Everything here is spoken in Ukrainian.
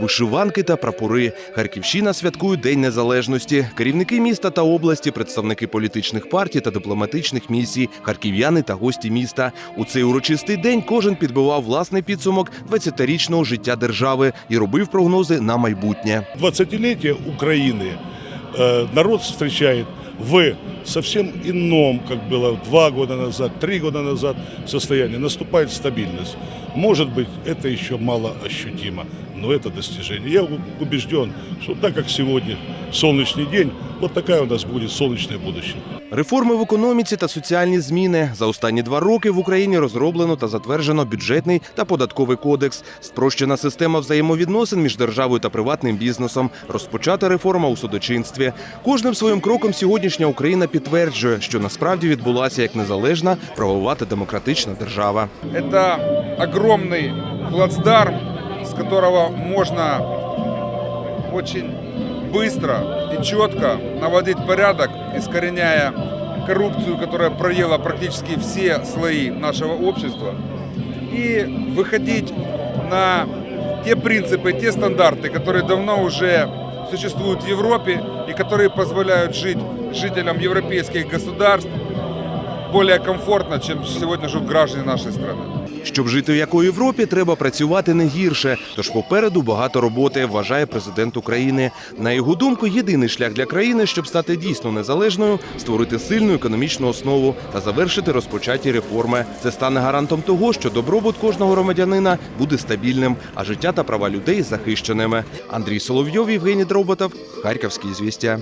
Вишиванки та прапори. Харківщина святкує День Незалежності. Керівники міста та області, представники політичних партій та дипломатичних місій, харків'яни та гості міста. У цей урочистий день кожен підбивав власний підсумок 20-річного життя держави і робив прогнози на майбутнє. 20-летие Украины э, народ встречает в совсем ином, как было два года назад, три года назад состоянии. Наступает стабильность. Может быть, это еще мало ощутимо, но это достижение. Я убежден, что так как сегодня солнечный день, вот такая у нас будет солнечное будущее. Реформи в економіці та соціальні зміни за останні два роки в Україні розроблено та затверджено бюджетний та податковий кодекс, спрощена система взаємовідносин між державою та приватним бізнесом, розпочата реформа у судочинстві. Кожним своїм кроком сьогоднішня Україна підтверджує, що насправді відбулася як незалежна правова та демократична держава. Это огромный плацдарм, с которого можно очень быстро и четко наводить порядок, искореняя коррупцию, которая проела практически все слои нашего общества, и выходить на те принципы, те стандарты, которые давно уже существуют в Европе и которые позволяют жить жителям европейских государств более комфортно, чем сегодня живут граждане нашей страны. Щоб жити як у Європі, треба працювати не гірше. Тож попереду багато роботи, вважає президент України. На його думку, єдиний шлях для країни, щоб стати дійсно незалежною, створити сильну економічну основу та завершити розпочаті реформи. Це стане гарантом того, що добробут кожного громадянина буде стабільним, а життя та права людей захищеними. Андрій Соловйов, Євгеній Дроботов, Харківські звістя.